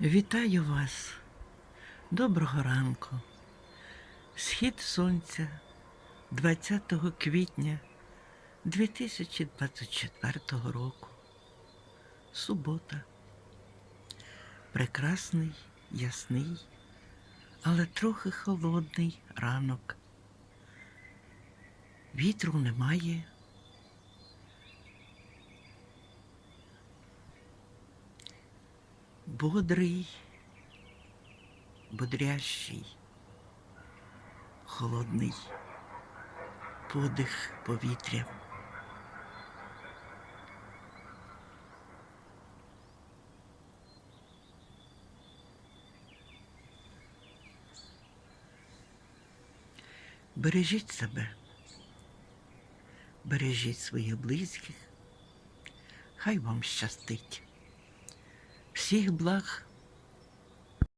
Вітаю вас. Доброго ранку. Схід сонця 20 квітня 2024 року. Субота. Прекрасний, ясний, але трохи холодний ранок. Вітру немає. Бодрий, бодрящий, холодний подих повітря. Бережіть себе, бережіть своїх близьких, хай вам щастить. Всіх благ